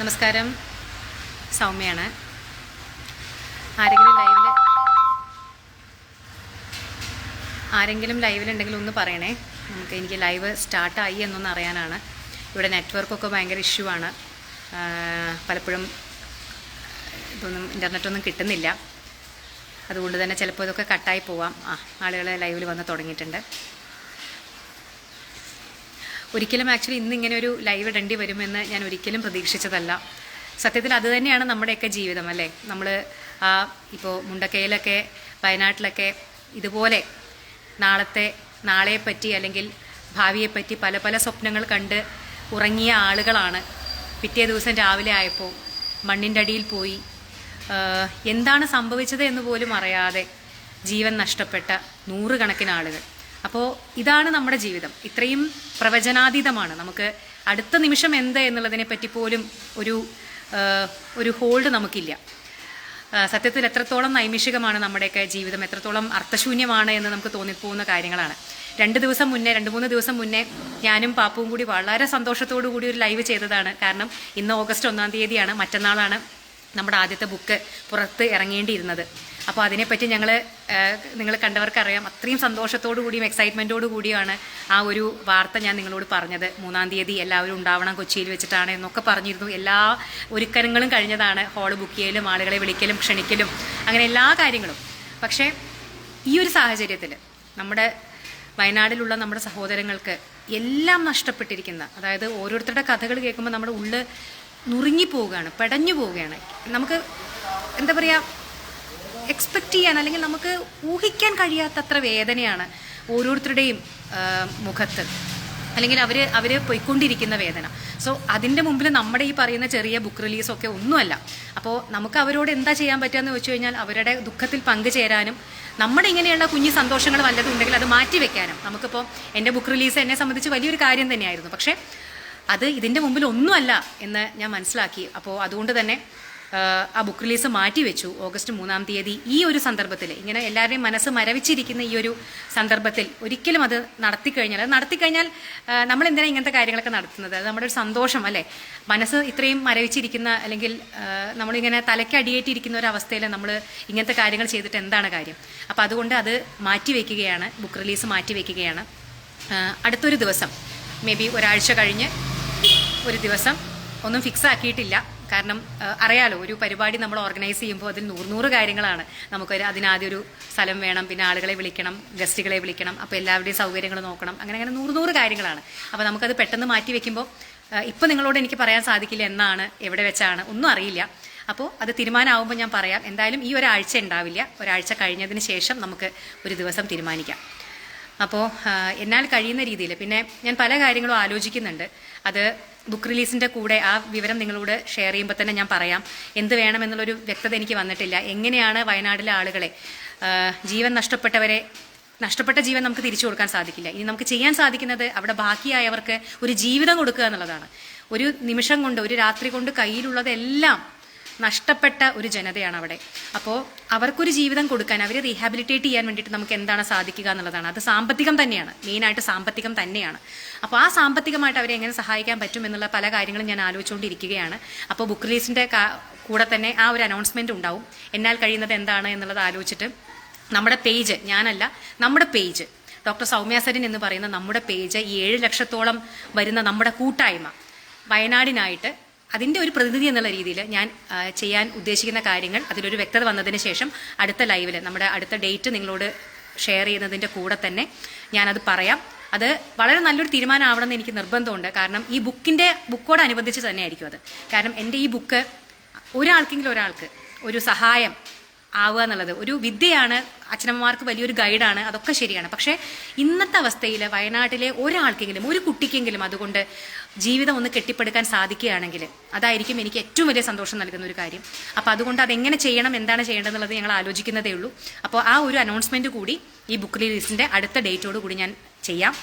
നമസ്കാരം. സൗമ്യയാണ് ആരെങ്കിലും ലൈവിൽ ആരെങ്കിലും ലൈവിലുണ്ടെങ്കിൽ ഒന്ന് പറയണേ. നമുക്ക് എനിക്ക് ലൈവ് സ്റ്റാർട്ടായി എന്നൊന്ന് അറിയാനാണ്. ഇവിടെ നെറ്റ്വർക്കൊക്കെ ഭയങ്കര ഇഷ്യൂ ആണ്. പലപ്പോഴും ഇതൊന്നും ഇന്റർനെറ്റൊന്നും കിട്ടുന്നില്ല. അതുകൊണ്ട് തന്നെ ചിലപ്പോൾ ഇതൊക്കെ കട്ടായി പോവാം. ആ ആളുകൾ ലൈവിൽ വന്ന് തുടങ്ങിയിട്ടുണ്ട്. ഒരിക്കലും ആക്ച്വലി ഇന്ന് ഇങ്ങനെ ഒരു ലൈവ് ഇടേണ്ടി വരുമെന്ന് ഞാൻ ഒരിക്കലും പ്രതീക്ഷിച്ചതല്ല. സത്യത്തിൽ അത് തന്നെയാണ് നമ്മുടെയൊക്കെ ജീവിതം അല്ലേ? നമ്മൾ ആ ഇപ്പോൾ മുണ്ടക്കയിലൊക്കെ വയനാട്ടിലൊക്കെ ഇതുപോലെ നാളത്തെ നാളെപ്പറ്റി അല്ലെങ്കിൽ ഭാവിയെപ്പറ്റി പല പല സ്വപ്നങ്ങൾ കണ്ട് ഉറങ്ങിയ ആളുകളാണ്. പിറ്റേ ദിവസം രാവിലെ ആയപ്പോൾ മണ്ണിന്റെ അടിയിൽ പോയി എന്താണ് സംഭവിച്ചത് എന്ന് പോലും അറിയാതെ ജീവൻ നഷ്ടപ്പെട്ട നൂറുകണക്കിന് ആളുകൾ. അപ്പോൾ ഇതാണ് നമ്മുടെ ജീവിതം. ഇത്രയും പ്രവചനാതീതമാണ്. നമുക്ക് അടുത്ത നിമിഷം എന്ത് എന്നുള്ളതിനെ പറ്റി പോലും ഒരു ഒരു ഹോൾഡ് നമുക്കില്ല. സത്യത്തിൽ എത്രത്തോളം നൈമിഷികമാണ് നമ്മുടെയൊക്കെ ജീവിതം എത്രത്തോളം അർത്ഥശൂന്യമാണ് എന്ന് നമുക്ക് തോന്നിപ്പോകുന്ന കാര്യങ്ങളാണ്. രണ്ട് ദിവസം മുന്നേ രണ്ട് മൂന്ന് ദിവസം മുന്നേ ഞാനും പാപ്പും കൂടി വളരെ സന്തോഷത്തോടു കൂടി ഒരു ലൈവ് ചെയ്തതാണ്. കാരണം ഇന്ന് ഓഗസ്റ്റ് ഒന്നാം തീയതിയാണ് മറ്റന്നാളാണ് നമ്മുടെ ആദ്യത്തെ ബുക്ക് പുറത്ത് ഇറങ്ങേണ്ടിയിരുന്നത്. അപ്പോൾ അതിനെപ്പറ്റി ഞങ്ങൾ നിങ്ങൾ കണ്ടവർക്കറിയാം. അത്രയും സന്തോഷത്തോടു കൂടിയും എക്സൈറ്റ്മെന്റോടു കൂടിയാണ് ആ ഒരു വാർത്ത ഞാൻ നിങ്ങളോട് പറഞ്ഞത്. മൂന്നാം തീയതി എല്ലാവരും ഉണ്ടാവണം കൊച്ചിയിൽ വെച്ചിട്ടാണ് എന്നൊക്കെ പറഞ്ഞിരുന്നു. എല്ലാ ഒരുക്കങ്ങളും കഴിഞ്ഞതാണ്. ഹാൾ ബുക്ക് ചെയ്യലും ആളുകളെ വിളിക്കലും ക്ഷണിക്കലും അങ്ങനെ എല്ലാ കാര്യങ്ങളും. പക്ഷേ ഈ ഒരു സാഹചര്യത്തിൽ നമ്മുടെ വയനാടിലുള്ള നമ്മുടെ സഹോദരങ്ങൾക്ക് എല്ലാം നഷ്ടപ്പെട്ടിരിക്കുന്ന അതായത് ഓരോരുത്തരുടെ കഥകൾ കേൾക്കുമ്പോൾ നമ്മുടെ ഉള്ള് നുറുങ്ങിപ്പോവുകയാണ് പെടഞ്ഞു പോവുകയാണ് നമുക്ക് എന്താ പറയുക എക്സ്പെക്റ്റ് ചെയ്യാൻ അല്ലെങ്കിൽ നമുക്ക് ഊഹിക്കാൻ കഴിയാത്തത്ര വേദനയാണ് ഓരോരുത്തരുടെയും മുഖത്ത്. അല്ലെങ്കിൽ അവർ അവർ പോയിക്കൊണ്ടിരിക്കുന്ന വേദന. സോ അതിന്റെ മുമ്പിൽ നമ്മുടെ ഈ പറയുന്ന ചെറിയ ബുക്ക് റിലീസൊക്കെ ഒന്നുമല്ല. അപ്പോൾ നമുക്ക് അവരോട് എന്താ ചെയ്യാൻ പറ്റുകയെന്ന് വെച്ച് കഴിഞ്ഞാൽ അവരുടെ ദുഃഖത്തിൽ പങ്കുചേരാനും നമ്മുടെ ഇങ്ങനെയുള്ള കുഞ്ഞു സന്തോഷങ്ങൾ വല്ലതും ഉണ്ടെങ്കിൽ അത് മാറ്റി വെക്കാനും. നമുക്കിപ്പോൾ എന്റെ ബുക്ക് റിലീസ് എന്നെ സംബന്ധിച്ച് വലിയൊരു കാര്യം തന്നെയായിരുന്നു. പക്ഷേ അത് ഇതിന്റെ മുമ്പിൽ ഒന്നുമല്ല എന്ന് ഞാൻ മനസ്സിലാക്കി. അപ്പോൾ അതുകൊണ്ട് തന്നെ ആ, ബുക്ക് റിലീസ് മാറ്റി വെച്ചു. ഓഗസ്റ്റ് മൂന്നാം തീയതി ഈ ഒരു സന്ദർഭത്തിൽ ഇങ്ങനെ എല്ലാവരുടെയും മനസ്സ് മരവിച്ചിരിക്കുന്ന ഈ ഒരു സന്ദർഭത്തിൽ ഒരിക്കലും അത് നടത്തി കഴിഞ്ഞാൽ അത് നടത്തി കഴിഞ്ഞാൽ നമ്മൾ എന്തിനാണ് ഇങ്ങനത്തെ കാര്യങ്ങളൊക്കെ നടത്തുന്നത്? അത് നമ്മുടെ ഒരു സന്തോഷം അല്ലേ? മനസ്സ് ഇത്രയും മരവിച്ചിരിക്കുന്ന അല്ലെങ്കിൽ നമ്മളിങ്ങനെ തലയ്ക്കടിയേറ്റിരിക്കുന്ന ഒരു അവസ്ഥയിൽ നമ്മൾ ഇങ്ങനത്തെ കാര്യങ്ങൾ ചെയ്തിട്ട് എന്താണ് കാര്യം? അപ്പോൾ അതുകൊണ്ട് അത് മാറ്റി വയ്ക്കുകയാണ് ബുക്ക് റിലീസ് മാറ്റി വയ്ക്കുകയാണ് അടുത്തൊരു ദിവസം മേ ബി ഒരാഴ്ച കഴിഞ്ഞ് ഒരു ദിവസം ഒന്നും ഫിക്സ് ആക്കിയിട്ടില്ല. കാരണം അറിയാലോ ഒരു പരിപാടി നമ്മൾ ഓർഗനൈസ് ചെയ്യുമ്പോൾ അതിൽ നൂറ് നൂറ് കാര്യങ്ങളാണ്. നമുക്കൊരു അതിനാദ്യം ഒരു സ്ഥലം വേണം പിന്നെ ആളുകളെ വിളിക്കണം ഗസ്റ്റുകളെ വിളിക്കണം അപ്പോൾ എല്ലാവരുടെയും സൗകര്യങ്ങൾ നോക്കണം അങ്ങനെ അങ്ങനെ നൂറ് നൂറ് കാര്യങ്ങളാണ്. അപ്പോൾ നമുക്കത് പെട്ടെന്ന് മാറ്റി വെക്കുമ്പോൾ ഇപ്പം നിങ്ങളോട് എനിക്ക് പറയാൻ സാധിക്കില്ല എന്നാണ് എവിടെ വെച്ചാണ് ഒന്നും അറിയില്ല. അപ്പോൾ അത് തീരുമാനമാകുമ്പോൾ ഞാൻ പറയാം എന്തായാലും ഈ ഒരാഴ്ച ഉണ്ടാവില്ല. ഒരാഴ്ച കഴിഞ്ഞതിന് ശേഷം നമുക്ക് ഒരു ദിവസം തീരുമാനിക്കാം. അപ്പോൾ എന്നാൽ കഴിയുന്ന രീതിയിൽ. പിന്നെ ഞാൻ പല കാര്യങ്ങളും ആലോചിക്കുന്നുണ്ട്. അത് ബുക്ക് റിലീസിന്റെ കൂടെ ആ വിവരം നിങ്ങളോട് ഷെയർ ചെയ്യുമ്പോൾ തന്നെ ഞാൻ പറയാം. എന്ത് വേണമെന്നുള്ളൊരു വ്യക്തത എനിക്ക് വന്നിട്ടില്ല. എങ്ങനെയാണ് വയനാട്ടിലെ ആളുകളെ ജീവൻ നഷ്ടപ്പെട്ടവരെ നഷ്ടപ്പെട്ട ജീവൻ നമുക്ക് തിരിച്ചു കൊടുക്കാൻ സാധിക്കില്ല. ഇനി നമുക്ക് ചെയ്യാൻ സാധിക്കുന്നത് അവിടെ ബാക്കിയായവർക്ക് ഒരു ജീവിതം കൊടുക്കുക എന്നുള്ളതാണ്. ഒരു നിമിഷം കൊണ്ട് ഒരു രാത്രി കൊണ്ട് കയ്യിലുള്ളതെല്ലാം നഷ്ടപ്പെട്ട ഒരു ജനതയാണ് അവിടെ അപ്പോൾ അവർക്കൊരു ജീവിതം കൊടുക്കാൻ അവരെ റീഹാബിലിറ്റേറ്റ് ചെയ്യാൻ വേണ്ടിയിട്ട് നമുക്ക് എന്താണ് സാധിക്കുക എന്നുള്ളതാണ്. അത് സാമ്പത്തികം തന്നെയാണ്. മെയിനായിട്ട് സാമ്പത്തികം തന്നെയാണ്. അപ്പോൾ ആ സാമ്പത്തികമായിട്ട് അവരെ എങ്ങനെ സഹായിക്കാൻ പറ്റും എന്നുള്ള പല കാര്യങ്ങളും ഞാൻ ആലോചിച്ചുകൊണ്ടിരിക്കുകയാണ്. അപ്പോൾ ബുക്ക് റിലീസിന്റെ കൂടെ തന്നെ ആ ഒരു അനൗൺസ്മെന്റ് ഉണ്ടാവും. എന്നാൽ കഴിയുന്നത് എന്താണ് എന്നുള്ളത് ആലോചിച്ചിട്ട് നമ്മുടെ പേജ് ഞാനല്ല നമ്മുടെ പേജ് ഡോക്ടർ സൗമ്യ സരിൻ എന്ന് പറയുന്ന നമ്മുടെ പേജ് ഏഴ് ലക്ഷത്തോളം വരുന്ന നമ്മുടെ കൂട്ടായ്മ വയനാടിനായിട്ട് അതിന്റെ ഒരു പ്രതിനിധി എന്നുള്ള രീതിയിൽ ഞാൻ ചെയ്യാൻ ഉദ്ദേശിക്കുന്ന കാര്യങ്ങൾ അതിലൊരു വ്യക്തത വന്നതിന് ശേഷം അടുത്ത ലൈവിൽ നമ്മുടെ അടുത്ത ഡേറ്റ് നിങ്ങളോട് ഷെയർ ചെയ്യുന്നതിന്റെ കൂടെ തന്നെ ഞാനത് പറയാം. അത് വളരെ നല്ലൊരു തീരുമാനമാവണമെന്ന് എനിക്ക് നിർബന്ധമുണ്ട്. കാരണം ഈ ബുക്കിന്റെ ബുക്കോടനുബന്ധിച്ച് തന്നെയായിരിക്കും അത്. കാരണം എന്റെ ഈ ബുക്ക് ഒരാൾക്കെങ്കിലും ഒരാൾക്ക് ഒരു സഹായം ആവുക എന്നുള്ളത്. ഒരു വിദ്യയാണ് അച്ഛനമ്മമാർക്ക് വലിയൊരു ഗൈഡാണ് അതൊക്കെ ശരിയാണ്. പക്ഷേ ഇന്നത്തെ അവസ്ഥയിൽ വയനാട്ടിലെ ഒരാൾക്കെങ്കിലും ഒരു കുട്ടിക്കെങ്കിലും അതുകൊണ്ട് ജീവിതം ഒന്ന് കെട്ടിപ്പടുക്കാൻ സാധിക്കുകയാണെങ്കിൽ അതായിരിക്കും എനിക്ക് ഏറ്റവും വലിയ സന്തോഷം നൽകുന്ന ഒരു കാര്യം. അപ്പോൾ അതുകൊണ്ട് അതെങ്ങനെ ചെയ്യണം എന്താണ് ചെയ്യേണ്ടതെന്നുള്ളത് ഞങ്ങൾ ആലോചിക്കുന്നതേ ഉള്ളൂ. അപ്പോൾ ആ ഒരു അനൗൺസ്മെന്റ് കൂടി ഈ ബുക്ക് റിലീസിന്റെ അടുത്ത ഡേറ്റോട് കൂടി ഞാൻ ചെയ്യാം.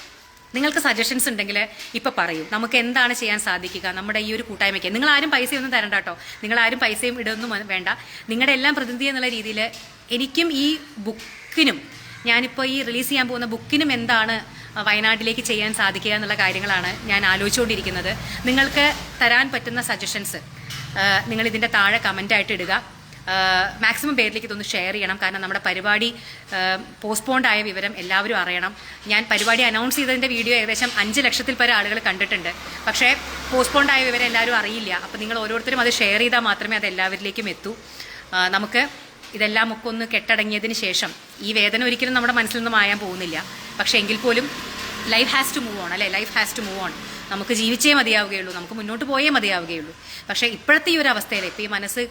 നിങ്ങൾക്ക് സജഷൻസ് ഉണ്ടെങ്കിൽ ഇപ്പൊ പറയൂ. നമുക്ക് എന്താണ് ചെയ്യാൻ സാധിക്കുക? നമ്മുടെ ഈ ഒരു കൂട്ടായ്മയ്ക്ക്. നിങ്ങൾ ആരും പൈസയൊന്നും തരണ്ട കേട്ടോ നിങ്ങൾ ആരും പൈസയും ഇടൊന്നും വേണ്ട. നിങ്ങളുടെ എല്ലാം പ്രതിനിധി എന്നുള്ള രീതിയിൽ എനിക്കും ഈ ബുക്കിനും ഞാനിപ്പോൾ ഈ റിലീസ് ചെയ്യാൻ പോകുന്ന ബുക്കിനും എന്താണ് വയനാട്ടിലേക്ക് ചെയ്യാൻ സാധിക്കുക എന്നുള്ള കാര്യങ്ങളാണ് ഞാൻ ആലോചിച്ചുകൊണ്ടിരിക്കുന്നത്. നിങ്ങൾക്ക് തരാൻ പറ്റുന്ന സജഷൻസ് നിങ്ങൾ ഇതിന്റെ താഴെ കമന്റായിട്ട് ഇടുക. മാക്സിമം പേരിലേക്ക് ഇതൊന്ന് ഷെയർ ചെയ്യണം. കാരണം നമ്മുടെ പരിപാടി പോസ്റ്റ്പോണ്ട് ആയ വിവരം എല്ലാവരും അറിയണം. ഞാൻ പരിപാടി അനൗൺസ് ചെയ്തതിന്റെ വീഡിയോ ഏകദേശം അഞ്ച് ലക്ഷത്തിൽ പരം ആളുകൾ കണ്ടിട്ടുണ്ട്. പക്ഷേ പോസ്റ്റ്പോണ്ട് ആയ വിവരം എല്ലാവരും അറിയില്ല. അപ്പോൾ നിങ്ങൾ ഓരോരുത്തരും അത് ഷെയർ ചെയ്താൽ മാത്രമേ അത് എല്ലാവരിലേക്കും എത്തൂ. നമുക്ക് ഇതെല്ലാം ഒക്കെ ഒന്ന് കെട്ടടങ്ങിയതിന് ശേഷം ഈ വേദന ഒരിക്കലും നമ്മുടെ മനസ്സിൽ നിന്ന് മായാൻ പോകുന്നില്ല. പക്ഷേ എങ്കിൽ പോലും life has to move on അല്ലേ? Life has to move on നമുക്ക് ജീവിച്ചേ മതിയാവുകയുള്ളൂ. നമുക്ക് മുന്നോട്ട് പോയേ മതിയാവുകയുള്ളൂ. പക്ഷേ ഇപ്പോഴത്തെ ഈ ഒരു അവസ്ഥയിൽ ഇപ്പോൾ ഈ മനസ്സ്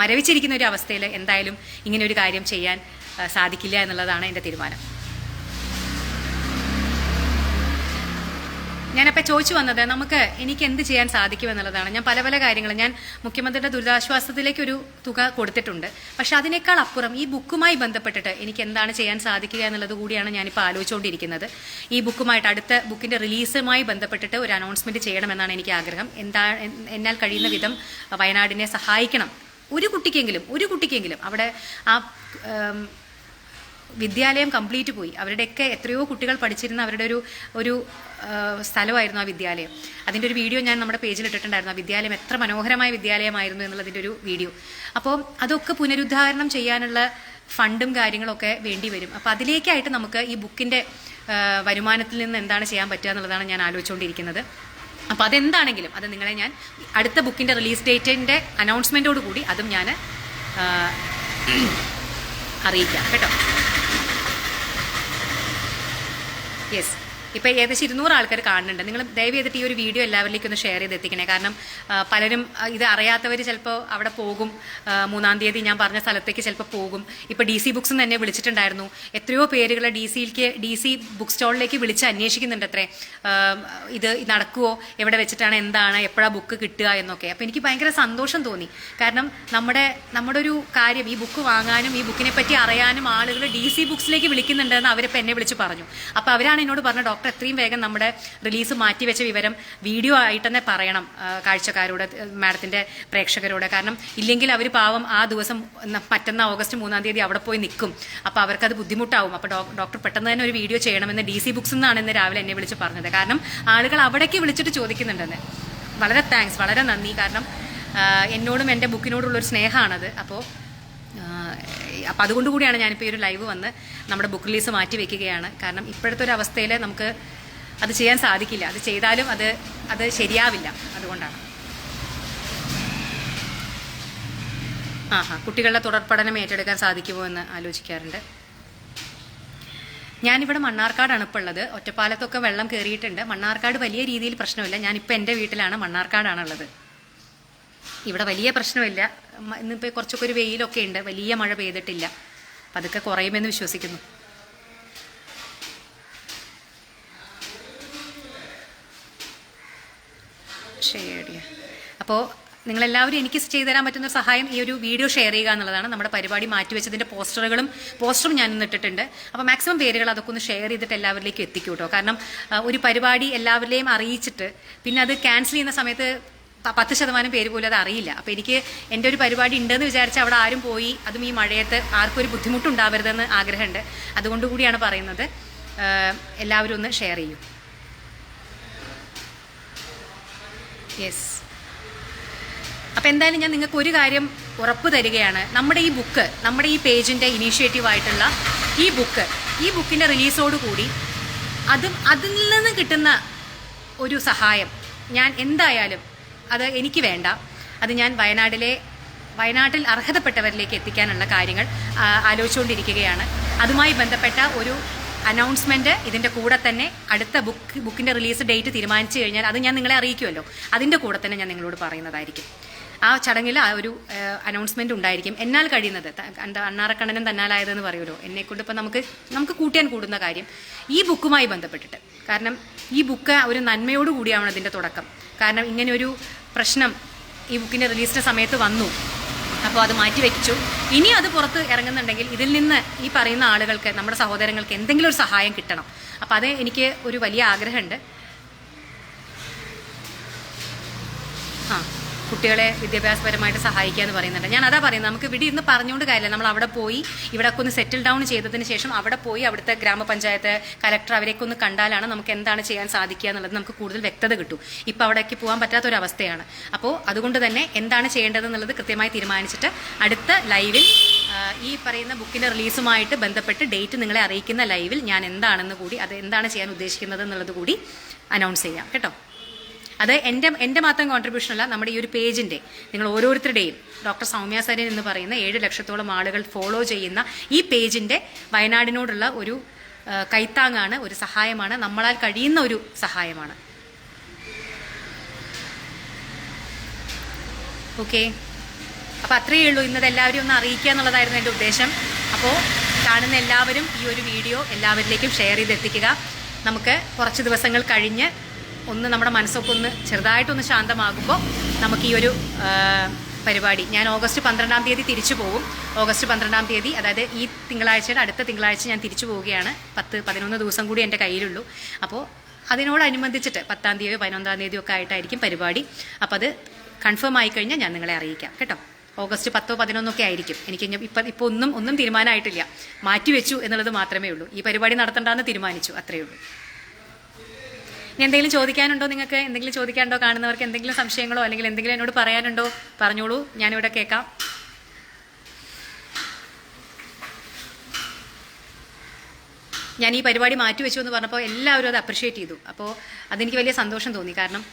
മരവിച്ചിരിക്കുന്ന ഒരു അവസ്ഥയിൽ എന്തായാലും ഇങ്ങനെ ഒരു കാര്യം ചെയ്യാൻ സാധിക്കില്ല എന്നുള്ളതാണ് എന്റെ തീരുമാനം. ഞാനപ്പോൾ ചോദിച്ചു വന്നത് നമുക്ക് എനിക്ക് എന്ത് ചെയ്യാൻ സാധിക്കും എന്നുള്ളതാണ്. ഞാൻ പല പല കാര്യങ്ങൾ ഞാൻ മുഖ്യമന്ത്രിയുടെ ദുരിതാശ്വാസത്തിലേക്ക് ഒരു തുക കൊടുത്തിട്ടുണ്ട്. പക്ഷെ അതിനേക്കാൾ അപ്പുറം ഈ ബുക്കുമായി ബന്ധപ്പെട്ടിട്ട് എനിക്ക് എന്താണ് ചെയ്യാൻ സാധിക്കുക എന്നുള്ളത് കൂടിയാണ് ഞാനിപ്പോൾ ആലോചിച്ചുകൊണ്ടിരിക്കുന്നത്. ഈ ബുക്കുമായിട്ട് അടുത്ത ബുക്കിന്റെ റിലീസുമായി ബന്ധപ്പെട്ടിട്ട് ഒരു അനൗൺസ്മെന്റ് ചെയ്യണമെന്നാണ് എനിക്ക് ആഗ്രഹം. എന്താ എന്നാൽ കഴിയുന്ന വിധം വയനാടിനെ സഹായിക്കണം ഒരു കുട്ടിക്കെങ്കിലും ഒരു കുട്ടിക്കെങ്കിലും അവിടെ ആ വിദ്യാലയം കംപ്ലീറ്റ് പോയി. അവരുടെയൊക്കെ എത്രയോ കുട്ടികൾ പഠിച്ചിരുന്ന അവരുടെ ഒരു ഒരു സ്ഥലമായിരുന്നു ആ വിദ്യാലയം. അതിന്റെ ഒരു വീഡിയോ ഞാൻ നമ്മുടെ പേജിൽ ഇട്ടിട്ടുണ്ടായിരുന്നു. ആ വിദ്യാലയം എത്ര മനോഹരമായ വിദ്യാലയമായിരുന്നു എന്നുള്ളതിന്റെ ഒരു വീഡിയോ. അപ്പോൾ അതൊക്കെ പുനരുദ്ധാരണം ചെയ്യാനുള്ള ഫണ്ടും കാര്യങ്ങളൊക്കെ വേണ്ടി വരും. അപ്പോൾ അതിലേക്കായിട്ട് നമുക്ക് ഈ ബുക്കിന്റെ വരുമാനത്തിൽ നിന്ന് എന്താണ് ചെയ്യാൻ പറ്റുക എന്നുള്ളതാണ് ഞാൻ ആലോചിച്ചുകൊണ്ടിരിക്കുന്നത്. അപ്പോൾ അതെന്താണെങ്കിലും അത് നിങ്ങളെ ഞാൻ അടുത്ത ബുക്കിന്റെ റിലീസ് ഡേറ്റിന്റെ അനൗൺസ്മെന്റോട് കൂടി അതും ഞാൻ അറിയിക്കാം. കേട്ടോ? യെസ് ഇപ്പം ഏകദേശം ഇരുന്നൂറ് ആൾക്കാർ കാണുന്നുണ്ട്. നിങ്ങൾ ദയവ് ചെയ്തിട്ട് ഈ ഒരു വീഡിയോ എല്ലാവരിലേക്കും ഒന്ന് ഷെയർ ചെയ്ത് എത്തിക്കണേ കാരണം പലരും ഇത് അറിയാത്തവർ ചിലപ്പോൾ അവിടെ പോകും. മൂന്നാം തീയതി ഞാൻ പറഞ്ഞ സ്ഥലത്തേക്ക് ചിലപ്പോൾ പോകും. ഇപ്പോൾ ഡി സി ബുക്സ് തന്നെ വിളിച്ചിട്ടുണ്ടായിരുന്നു. എത്രയോ പേരുകൾ ഡി സിയിലേക്ക് ഡി സി ബുക്ക് സ്റ്റാളിലേക്ക് വിളിച്ച് അന്വേഷിക്കുന്നുണ്ട് അത്രേ ഇത് നടക്കുമോ എവിടെ വെച്ചിട്ടാണ്? എന്താണ്? എപ്പോഴാണ് ബുക്ക് കിട്ടുക എന്നൊക്കെ. അപ്പോൾ എനിക്ക് ഭയങ്കര സന്തോഷം തോന്നി. കാരണം നമ്മുടെ നമ്മുടെ ഒരു കാര്യം ഈ ബുക്ക് വാങ്ങാനും ഈ ബുക്കിനെ പറ്റി അറിയാനും ആളുകൾ ഡി സി ബുക്സിലേക്ക് വിളിക്കുന്നുണ്ടെന്ന് അവരിപ്പോൾ എന്നെ വിളിച്ച് പറഞ്ഞു. അപ്പോൾ അവരാണ് എന്നോട് പറഞ്ഞ ഡോക്ടർ എത്രയും വേഗം നമ്മുടെ റിലീസ് മാറ്റിവെച്ച വിവരം വീഡിയോ ആയിട്ട് തന്നെ പറയണം കാഴ്ചക്കാരോട് മാഡത്തിന്റെ പ്രേക്ഷകരോട്. കാരണം ഇല്ലെങ്കിൽ അവർ പാവം ആ ദിവസം മറ്റന്നാ ഓഗസ്റ്റ് മൂന്നാം തീയതി അവിടെ പോയി നിൽക്കും. അപ്പോൾ അവർക്കത് ബുദ്ധിമുട്ടാവും. അപ്പോൾ ഡോക്ടർ പെട്ടെന്ന് തന്നെ ഒരു വീഡിയോ ചെയ്യണമെന്ന് ഡി സി ബുക്സ് എന്നാണ് ഇന്ന് രാവിലെ എന്നെ വിളിച്ച് പറഞ്ഞത്. കാരണം ആളുകൾ അവിടേക്ക് വിളിച്ചിട്ട് ചോദിക്കുന്നുണ്ടെന്ന്. വളരെ താങ്ക്സ് വളരെ നന്ദി. കാരണം എന്നോടും എന്റെ ബുക്കിനോടുള്ളൊരു സ്നേഹമാണത്. അപ്പോൾ അപ്പം അതുകൊണ്ട് കൂടിയാണ് ഞാനിപ്പോൾ ഈ ഒരു ലൈവ് വന്ന് നമ്മുടെ ബുക്ക് റിലീസ് മാറ്റി വെക്കുകയാണ്. കാരണം ഇപ്പോഴത്തെ ഒരു അവസ്ഥയിൽ നമുക്ക് അത് ചെയ്യാൻ സാധിക്കില്ല. അത് ചെയ്താലും അത് അത് ശരിയാവില്ല. അതുകൊണ്ടാണ്. ആ ഹാ കുട്ടികളുടെ തുടർ പഠനം ഏറ്റെടുക്കാൻ സാധിക്കുമോ എന്ന് ആലോചിക്കാറുണ്ട്. ഞാനിവിടെ മണ്ണാർക്കാടാണ് ഇപ്പോൾ ഉള്ളത്. ഒറ്റപ്പാലത്തൊക്കെ വെള്ളം കയറിയിട്ടുണ്ട് മണ്ണാർക്കാട് വലിയ രീതിയിൽ പ്രശ്നമില്ല. ഞാനിപ്പോൾ എന്റെ വീട്ടിലാണ് മണ്ണാർക്കാടാണുള്ളത്. ഇവിടെ വലിയ പ്രശ്നമില്ല. ഇന്നിപ്പോൾ കുറച്ചൊക്കെ ഒരു വെയിലൊക്കെ ഉണ്ട്. വലിയ മഴ പെയ്തിട്ടില്ല. അപ്പം അതൊക്കെ കുറയുമെന്ന് വിശ്വസിക്കുന്നു. ശരി അപ്പോൾ നിങ്ങളെല്ലാവരും എനിക്ക് ചെയ്തു തരാൻ പറ്റുന്ന സഹായം ഈ ഒരു വീഡിയോ ഷെയർ ചെയ്യുക എന്നുള്ളതാണ്. നമ്മുടെ പരിപാടി മാറ്റിവെച്ചതിന്റെ പോസ്റ്ററുകളും പോസ്റ്ററും ഞാൻ ഇന്നിട്ടിട്ടുണ്ട് അപ്പോൾ മാക്സിമം പേരുകൾ അതൊക്കെ ഒന്ന് ഷെയർ ചെയ്തിട്ട് എല്ലാവരിലേക്കും എത്തിക്കൂട്ടോ കാരണം ഒരു പരിപാടി എല്ലാവരിലെയും അറിയിച്ചിട്ട് പിന്നെ അത് ക്യാൻസൽ ചെയ്യുന്ന സമയത്ത് പത്ത് ശതമാനം പേര് പോലും അത് അറിയില്ല. അപ്പോൾ എനിക്ക് എന്റെ ഒരു പരിപാടി ഉണ്ടെന്ന് വിചാരിച്ച് അവിടെ ആരും പോയി അതും ഈ മഴയത്ത് ആർക്കും ഒരു ബുദ്ധിമുട്ടുണ്ടാവരുതെന്ന് ആഗ്രഹമുണ്ട്. അതുകൊണ്ട് കൂടിയാണ് പറയുന്നത്. എല്ലാവരും ഒന്ന് ഷെയർ ചെയ്യും. യെസ് അപ്പോൾ എന്തായാലും ഞാൻ നിങ്ങൾക്ക് ഒരു കാര്യം ഉറപ്പ് തരികയാണ്. നമ്മുടെ ഈ ബുക്ക് നമ്മുടെ ഈ പേജിന്റെ ഇനീഷ്യേറ്റീവായിട്ടുള്ള ഈ ബുക്ക് ഈ ബുക്കിന്റെ റിലീസോടുകൂടി അതും അതിൽ നിന്ന് കിട്ടുന്ന ഒരു സഹായം ഞാൻ എന്തായാലും അത് എനിക്ക് വേണ്ട. അത് ഞാൻ വയനാട്ടിലെ വയനാട്ടിൽ അർഹതപ്പെട്ടവരിലേക്ക് എത്തിക്കാനുള്ള കാര്യങ്ങൾ ആലോചിച്ചുകൊണ്ടിരിക്കുകയാണ്. അതുമായി ബന്ധപ്പെട്ട ഒരു അനൗൺസ്മെന്റ് ഇതിന്റെ കൂടെ തന്നെ അടുത്ത ബുക്ക് ബുക്കിന്റെ റിലീസ് ഡേറ്റ് തീരുമാനിച്ചു കഴിഞ്ഞാൽ അത് ഞാൻ നിങ്ങളെ അറിയിക്കുമല്ലോ. അതിന്റെ കൂടെ തന്നെ ഞാൻ നിങ്ങളോട് പറയുന്നതായിരിക്കും. ആ ചടങ്ങിൽ ആ ഒരു അനൗൺസ്മെന്റ് ഉണ്ടായിരിക്കും. എന്നാൽ കഴിയുന്നത് എന്താ അണ്ണാറക്കണ്ണനും തന്നാലായതെന്ന് പറയുമല്ലോ. എന്നെ കൊണ്ട് ഇപ്പം നമുക്ക് നമുക്ക് കൂട്ടിയാൻ കൂടുന്ന കാര്യം ഈ ബുക്കുമായി ബന്ധപ്പെട്ടിട്ട്. കാരണം ഈ ബുക്ക് ഒരു നന്മയോടുകൂടിയാണ് അതിന്റെ തുടക്കം. കാരണം ഇങ്ങനെയൊരു പ്രശ്നം ഈ ബുക്കിന്റെ റിലീസിന്റെ സമയത്ത് വന്നു. അപ്പോൾ അത് മാറ്റി വെച്ചു. ഇനി അത് പുറത്ത് ഇറങ്ങുന്നുണ്ടെങ്കിൽ ഇതിൽ നിന്ന് ഈ പറയുന്ന ആളുകൾക്ക് നമ്മുടെ സഹോദരങ്ങൾക്ക് എന്തെങ്കിലും ഒരു സഹായം കിട്ടണം. അപ്പം അത് എനിക്ക് ഒരു വലിയ ആഗ്രഹമുണ്ട്. ആ. കുട്ടികളെ വിദ്യാഭ്യാസപരമായിട്ട് സഹായിക്കുക എന്ന് പറയുന്നുണ്ട്. ഞാൻ അതാ പറയുന്നത്. നമുക്ക് ഇവിടെ ഇന്ന് പറഞ്ഞുകൊണ്ട് കാര്യമില്ല. നമ്മൾ അവിടെ പോയി ഇവിടെ ഒന്ന് സെറ്റിൽ ഡൗൺ ചെയ്തതിന് ശേഷം അവിടെ പോയി അവിടുത്തെ ഗ്രാമപഞ്ചായത്ത് കലക്ടർ അവരെയൊക്കെ ഒന്ന് കണ്ടാലാണ് നമുക്ക് എന്താണ് ചെയ്യാൻ സാധിക്കുക എന്നുള്ളത് നമുക്ക് കൂടുതൽ വ്യക്തത കിട്ടും. ഇപ്പോൾ അവിടേക്ക് പോകാൻ പറ്റാത്ത ഒരു അവസ്ഥയാണ് അപ്പോൾ അതുകൊണ്ട് തന്നെ എന്താണ് ചെയ്യേണ്ടതെന്നുള്ളത് കൃത്യമായി തീരുമാനിച്ചിട്ട് അടുത്ത ലൈവിൽ ഈ പറയുന്ന ബുക്കിന്റെ റിലീസുമായിട്ട് ബന്ധപ്പെട്ട് ഡേറ്റ് നിങ്ങളെ അറിയിക്കുന്ന ലൈവിൽ ഞാൻ എന്താണെന്ന് കൂടി അത് എന്താണ് ചെയ്യാൻ ഉദ്ദേശിക്കുന്നത് എന്നുള്ളത് കൂടി അനൗൺസ് ചെയ്യാം. കേട്ടോ? അത് എന്റെ എന്റെ മാത്രം കോൺട്രിബ്യൂഷൻ അല്ല നമ്മുടെ ഈ ഒരു പേജിന്റെ നിങ്ങൾ ഓരോരുത്തരുടെയും ഡോക്ടർ സൗമ്യ സരൻ എന്ന് പറയുന്ന ഏഴ് ലക്ഷത്തോളം ആളുകൾ ഫോളോ ചെയ്യുന്ന ഈ പേജിന്റെ വയനാടിനോടുള്ള ഒരു കൈത്താങ്ങാണ് ഒരു സഹായമാണ് നമ്മളാൽ കഴിയുന്ന ഒരു സഹായമാണ്. ഓക്കെ അപ്പോൾ അത്രയേ ഉള്ളൂ. ഇന്നത് എല്ലാവരും ഒന്ന് അറിയിക്കുക എന്നുള്ളതായിരുന്നു എന്റെ ഉദ്ദേശം. അപ്പോൾ കാണുന്ന എല്ലാവരും ഈ ഒരു വീഡിയോ എല്ലാവരിലേക്കും ഷെയർ ചെയ്തെത്തിക്കുക. നമുക്ക് കുറച്ച് ദിവസങ്ങൾ കഴിഞ്ഞ് ഒന്ന് നമ്മുടെ മനസ്സൊക്കെ ഒന്ന് ചെറുതായിട്ടൊന്ന് ശാന്തമാകുമ്പോൾ നമുക്ക് ഈ ഒരു പരിപാടി. ഞാൻ ഓഗസ്റ്റ് പന്ത്രണ്ടാം തീയതി തിരിച്ചു പോകും. ഓഗസ്റ്റ് പന്ത്രണ്ടാം തീയതി അതായത് ഈ തിങ്കളാഴ്ചയുടെ അടുത്ത തിങ്കളാഴ്ച ഞാൻ തിരിച്ചു പോവുകയാണ്. പത്ത് പതിനൊന്ന് ദിവസം കൂടി എന്റെ കയ്യിലുള്ളൂ. അപ്പോൾ അതിനോടനുബന്ധിച്ചിട്ട് പത്താം തീയതിയോ പതിനൊന്നാം തീയതിയോ ഒക്കെ ആയിട്ടായിരിക്കും പരിപാടി. അപ്പോൾ അത് കൺഫേം ആയി കഴിഞ്ഞാൽ ഞാൻ നിങ്ങളെ അറിയിക്കാം. കേട്ടോ? ഓഗസ്റ്റ് പത്തോ പതിനൊന്നോ ഒക്കെ ആയിരിക്കും. എനിക്ക് ഇപ്പം ഇപ്പോൾ ഒന്നും ഒന്നും തീരുമാനമായിട്ടില്ല. മാറ്റിവെച്ചു എന്നുള്ളത് മാത്രമേ ഉള്ളൂ. ഈ പരിപാടി നടത്തണ്ടെന്ന് തീരുമാനിച്ചു. അത്രയേ ഉള്ളൂ. ഇനി എന്തെങ്കിലും ചോദിക്കാനുണ്ടോ നിങ്ങൾക്ക്? എന്തെങ്കിലും ചോദിക്കാനുണ്ടോ? കാണുന്നവർക്ക് എന്തെങ്കിലും സംശയങ്ങളോ അല്ലെങ്കിൽ എന്തെങ്കിലും എന്നോട് പറയാനുണ്ടോ? പറഞ്ഞോളൂ. ഞാനിവിടെ കേൾക്കാം. ഞാൻ ഈ പരിപാടി മാറ്റിവെച്ചു എന്ന് പറഞ്ഞപ്പോൾ എല്ലാവരും അത് അപ്രിഷ്യേറ്റ് ചെയ്തു. അപ്പോൾ അതെനിക്ക് വലിയ സന്തോഷം തോന്നി. കാരണം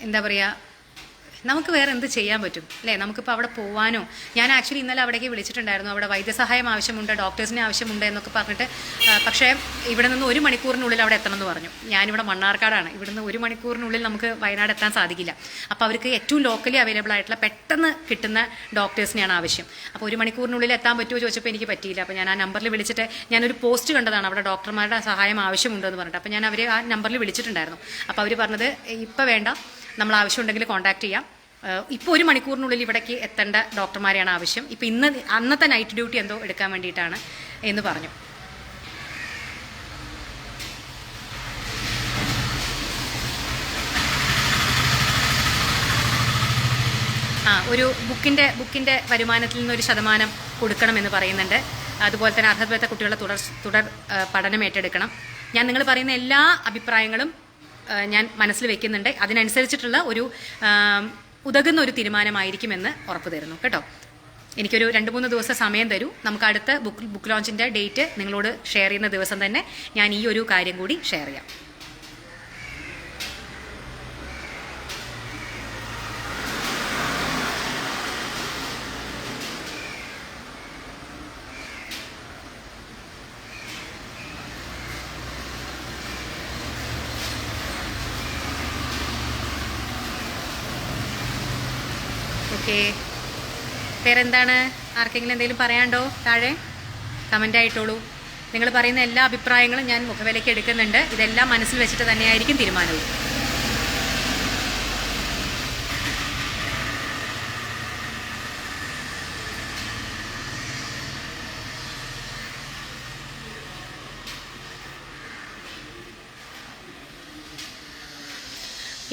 എന്താ പറയുക നമുക്ക് വേറെ എന്ത് ചെയ്യാൻ പറ്റും? അല്ലേ? നമുക്കിപ്പോൾ അവിടെ പോകാനോ ഞാൻ ആക്ച്വലി ഇന്നലെ അവിടേക്ക് വിളിച്ചിട്ടുണ്ടായിരുന്നു. അവിടെ വൈദ്യസഹായം ആവശ്യമുണ്ട് ഡോക്ടേഴ്സിനെ ആവശ്യമുണ്ട് എന്നൊക്കെ പറഞ്ഞിട്ട് പക്ഷേ ഇവിടെ നിന്ന് ഒരു മണിക്കൂറിനുള്ളിൽ അവിടെ എത്തണം എന്ന് പറഞ്ഞു. ഞാനിവിടെ മണ്ണാർക്കാടാണ്. ഇവിടുന്ന് ഒരു മണിക്കൂറിനുള്ളിൽ നമുക്ക് വയനാട് എത്താൻ സാധിക്കില്ല. അപ്പോൾ അവർക്ക് ഏറ്റവും ലോക്കലി അവൈലബിൾ ആയിട്ടുള്ള പെട്ടെന്ന് കിട്ടുന്ന ഡോക്ടേഴ്സിനെയാണ് ആവശ്യം. അപ്പോൾ ഒരു മണിക്കൂറിനുള്ളിൽ എത്താൻ പറ്റുമോ ചോദിച്ചപ്പോൾ എനിക്ക് പറ്റിയില്ല. അപ്പോൾ ഞാൻ ആ നമ്പറിൽ വിളിച്ചിട്ട് ഞാനൊരു പോസ്റ്റ് കണ്ടതാണ്. അവിടെ ഡോക്ടർമാരുടെ സഹായം ആവശ്യമുണ്ടെന്ന് പറഞ്ഞിട്ട്. അപ്പോൾ ഞാൻ അവരെ ആ നമ്പറിൽ വിളിച്ചിട്ടുണ്ടായിരുന്നു. അപ്പോൾ അവർ പറഞ്ഞത് ഇപ്പോൾ വേണ്ട. നമ്മൾ ആവശ്യമുണ്ടെങ്കിൽ കോൺടാക്ട് ചെയ്യാം. ഇപ്പോൾ ഒരു മണിക്കൂറിനുള്ളിൽ ഇവിടേക്ക് എത്തേണ്ട ഡോക്ടർമാരെയാണ് ആവശ്യം. ഇപ്പോൾ ഇന്ന് അന്നത്തെ നൈറ്റ് ഡ്യൂട്ടി എന്തോ എടുക്കാൻ വേണ്ടിയിട്ടാണ് എന്ന് പറഞ്ഞു. ആ ഒരു ബുക്കിന്റെ ബുക്കിന്റെ വരുമാനത്തിൽ നിന്നൊരു ശതമാനം കൊടുക്കണമെന്ന് പറയുന്നുണ്ട്. അതുപോലെ തന്നെ അർഹതപ്പെട്ട കുട്ടികളുടെ തുടർ തുടർ പഠനം ഏറ്റെടുക്കണം. ഞാൻ നിങ്ങൾ പറയുന്ന എല്ലാ അഭിപ്രായങ്ങളും ഞാൻ മനസ്സിൽ വെക്കുന്നുണ്ട്. അതിനനുസരിച്ചിട്ടുള്ള ഒരു ഉതകുന്ന ഒരു തീരുമാനമായിരിക്കുമെന്ന് ഉറപ്പ് തരുന്നു കേട്ടോ? എനിക്കൊരു രണ്ട് മൂന്ന് ദിവസം സമയം തരൂ. നമുക്ക് അടുത്ത ബുക്ക് ബുക്ക് ലോഞ്ചിന്റെ ഡേറ്റ് നിങ്ങളോട് ഷെയർ ചെയ്യുന്ന ദിവസം തന്നെ ഞാൻ ഈ ഒരു കാര്യം കൂടി ഷെയർ ചെയ്യാം. ഓക്കെ. വേറെ എന്താണ് ആർക്കെങ്കിലും എന്തെങ്കിലും പറയാണ്ടോ താഴെ കമന്റ് ആയിട്ടോളൂ. നിങ്ങൾ പറയുന്ന എല്ലാ അഭിപ്രായങ്ങളും ഞാൻ മുഖവിലയ്ക്ക് എടുക്കുന്നുണ്ട്. ഇതെല്ലാം മനസ്സിൽ വെച്ചിട്ട് തന്നെയായിരിക്കും തീരുമാനവും.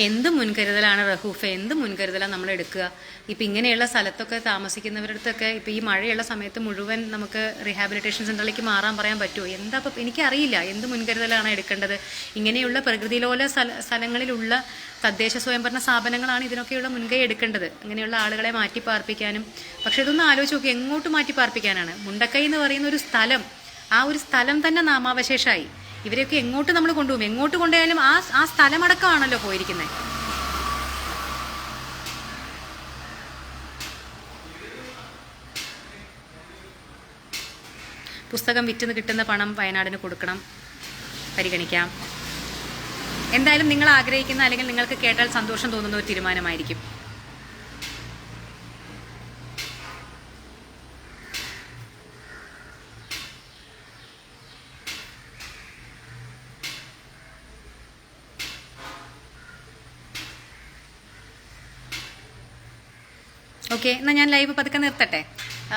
എന്ത് മുൻകരുതലാണ് റഹൂഫ? എന്ത് മുൻകരുതലാണ് നമ്മൾ എടുക്കുക? ഇപ്പം ഇങ്ങനെയുള്ള സ്ഥലത്തൊക്കെ താമസിക്കുന്നവരടുത്തൊക്കെ ഇപ്പം ഈ മഴയുള്ള സമയത്ത് മുഴുവൻ നമുക്ക് റീഹാബിലിറ്റേഷൻ സെന്ററിലേക്ക് മാറാൻ പറയാൻ പറ്റുമോ? എന്താ ഇപ്പം എനിക്കറിയില്ല. എന്ത് മുൻകരുതലാണ് എടുക്കേണ്ടത്? ഇങ്ങനെയുള്ള പ്രകൃതിയിലോല സ്ഥല സ്ഥലങ്ങളിലുള്ള തദ്ദേശ സ്വയംഭരണ സ്ഥാപനങ്ങളാണ് ഇതിനൊക്കെയുള്ള മുൻകൈ എടുക്കേണ്ടത്. അങ്ങനെയുള്ള ആളുകളെ മാറ്റി പാർപ്പിക്കാനും. പക്ഷെ ഇതൊന്ന് ആലോചിച്ച് നോക്കി എങ്ങോട്ട് മാറ്റി പാർപ്പിക്കാനാണ്? മുണ്ടക്കൈ എന്ന് പറയുന്ന ഒരു സ്ഥലം ആ ഒരു സ്ഥലം തന്നെ നാമാവശേഷമായി ഇവരെയൊക്കെ എങ്ങോട്ട് നമ്മൾ കൊണ്ടുപോകും? എങ്ങോട്ട് കൊണ്ടുപോയാലും ആ ആ സ്ഥലമടക്കമാണല്ലോ പോയിരിക്കുന്നത് പുസ്തകം വിറ്റ് കിട്ടുന്ന പണം വയനാടിന് കൊടുക്കണം. പരിഗണിക്കാം. എന്തായാലും നിങ്ങൾ ആഗ്രഹിക്കുന്ന അല്ലെങ്കിൽ നിങ്ങൾക്ക് കേട്ടാൽ സന്തോഷം തോന്നുന്ന ഒരു തീരുമാനമായിരിക്കും. ഓക്കെ എന്നാൽ ഞാൻ ലൈവ് പതുക്കെ നിർത്തട്ടെ.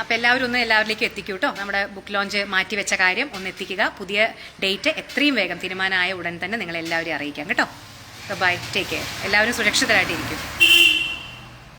അപ്പോൾ എല്ലാവരും ഒന്ന് എല്ലാവരിലേക്കും എത്തിക്കൂ കേട്ടോ നമ്മുടെ ബുക്ക് ലോഞ്ച് മാറ്റി വെച്ച കാര്യം ഒന്ന് എത്തിക്കുക. പുതിയ ഡേറ്റ് എത്രയും വേഗം തീരുമാനമായ ഉടൻ തന്നെ നിങ്ങൾ എല്ലാവരെയും അറിയിക്കാം കേട്ടോ. ബൈ ടേക്ക് കെയർ എല്ലാവരും സുരക്ഷിതരായിട്ടിരിക്കും.